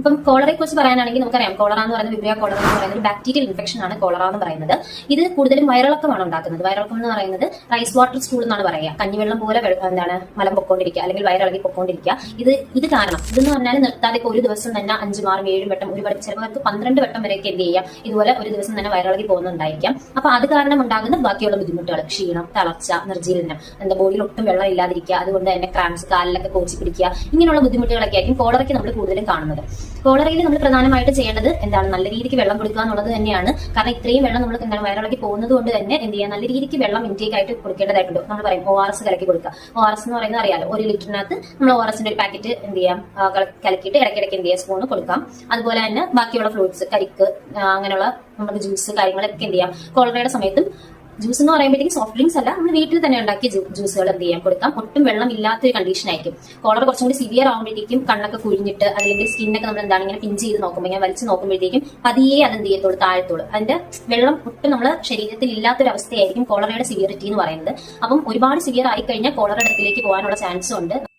ഇപ്പം കോളറയെ കുറിച്ച് പറയാനാണെങ്കിൽ നമുക്കറിയാം. കോളറ എന്ന് പറയുന്നത് വിബ്രിയ കോളറ എന്ന് പറയുന്നത് ബാക്ടീരിയൽ ഇൻഫെക്ഷൻ ആണ് കോളറ എന്ന് പറയുന്നത്. ഇത് കൂടുതലും വയറിളക്കമാണ് ഉണ്ടാക്കുന്നത്. വയറിളക്കം എന്ന് പറയുന്നത് റൈസ് വാട്ടർ സ്കൂൾ എന്നാണ് പറയുക. കഞ്ഞിവെള്ളം പോലെ എന്താണ് മലം പൊക്കോണ്ടിരിക്കുക അല്ലെങ്കിൽ വയറിളകി പൊക്കോണ്ടിരിക്കുക. ഇത് ഇത് കാരണം. ഇതെന്ന് പറഞ്ഞാൽ നിർത്താതെ ഒരു ദിവസം തന്നെ അഞ്ചും ആറും ഏഴും വട്ടം ഒരു വട്ടം ചിലവർക്ക് പന്ത്രണ്ട് വട്ടം വരെയൊക്കെ എന്ത് ചെയ്യാം. ഇതുപോലെ ഒരു ദിവസം തന്നെ വയറിളകി പോകുന്നുണ്ടായിരിക്കാം. അപ്പൊ അത് കാരണം ഉണ്ടാകുന്ന ബാക്കിയുള്ള ബുദ്ധിമുട്ടുകൾ. ക്ഷീണം തളർച്ച നിർജീലനം. എന്താ ബോഡിയിൽ ഒട്ടും വെള്ളം ഇല്ലാതിരിക്കുക. അതുകൊണ്ട് തന്നെ ക്രാംസ് കാലിലൊക്കെ കോച്ചി പിടിക്കുക ഇങ്ങനെയുള്ള ബുദ്ധിമുട്ടുകളൊക്കെ ആയിരിക്കും കോളറയ്ക്ക് നമ്മൾ കൂടുതലും കാണുന്നത്. കോളറയിൽ നമ്മൾ പ്രധാനമായിട്ട് ചെയ്യേണ്ടത് എന്താണ്? നല്ല രീതിക്ക് വെള്ളം കൊടുക്കുക എന്നുള്ളത് തന്നെയാണ്. കാരണം ഇത്രയും വെള്ളം നമ്മൾ എന്താണ് വയറിളക്കി പോകുന്നത് കൊണ്ട് തന്നെ എന്ത് ചെയ്യുക നല്ല രീതിക്ക് വെള്ളം ഇൻടേക്ക് ആയിട്ട് കൊടുക്കേണ്ടതായിട്ടുണ്ട്. നമ്മൾ പറയും ഒ ആർ എസ് കലക്കി കൊടുക്കുക. ഒ ആർ എസ് എന്ന് പറയുന്നത് അറിയാലോ? ഒരു ലിറ്ററിനകത്ത് നമ്മൾ ഒ ആർ എസിന്റെ ഒരു പാക്കറ്റ് എന്ത് ചെയ്യാം? കലക്കിയിട്ട് ഇടയ്ക്കിടയ്ക്ക് എന്ത് ചെയ്യാം? സ്പൂണ് കൊടുക്കാം. അതുപോലെ തന്നെ ബാക്കിയുള്ള ഫ്രൂട്ട്സ് കരിക്ക് അങ്ങനെയുള്ള നമ്മുടെ ജ്യൂസ് കാര്യങ്ങളൊക്കെ എന്ത് ചെയ്യാം? കോളറയുടെ സമയത്തും ജ്യൂസ് എന്ന് പറയുമ്പോഴത്തേക്കും സോഫ്റ്റ് ഡ്രിങ്ക്സ് അല്ല നമ്മൾ വീട്ടിൽ തന്നെ ഉണ്ടാക്കിയ ജ്യൂസുകൾ എന്ത് ചെയ്യാം? കൊടുക്കാം. ഒട്ടും വെള്ളം ഇല്ലാത്തൊരു കണ്ടീഷൻ ആയിരിക്കും. കോളർ കുറച്ചും കൂടി സിവിയർ ആകുമ്പോഴത്തേക്കും കണ്ണൊക്കെ കുഴിഞ്ഞിട്ട് അല്ലെങ്കിൽ സ്കിന്നൊക്കെ നമ്മൾ എന്താണ് ഇങ്ങനെ പിഞ്ച് ചെയ്ത് നോക്കുമ്പോൾ ഇങ്ങനെ വലിച്ചു നോക്കുമ്പോഴത്തേക്കും പതിയെ അത് എന്ത് ചെയ്യത്തുള്ളൂ? താഴത്തോളൂ. അതിന്റെ വെള്ളം ഒട്ടും നമ്മുടെ ശരീരത്തിൽ ഇല്ലാത്തൊരു അവസ്ഥയായിരിക്കും കോളറയുടെ സിവിയറിറ്റി എന്ന് പറയുന്നത്. അപ്പം ഒരുപാട് സിവിയർ ആയി കഴിഞ്ഞാൽ കോളറ പോകാനുള്ള ചാൻസും ഉണ്ട്.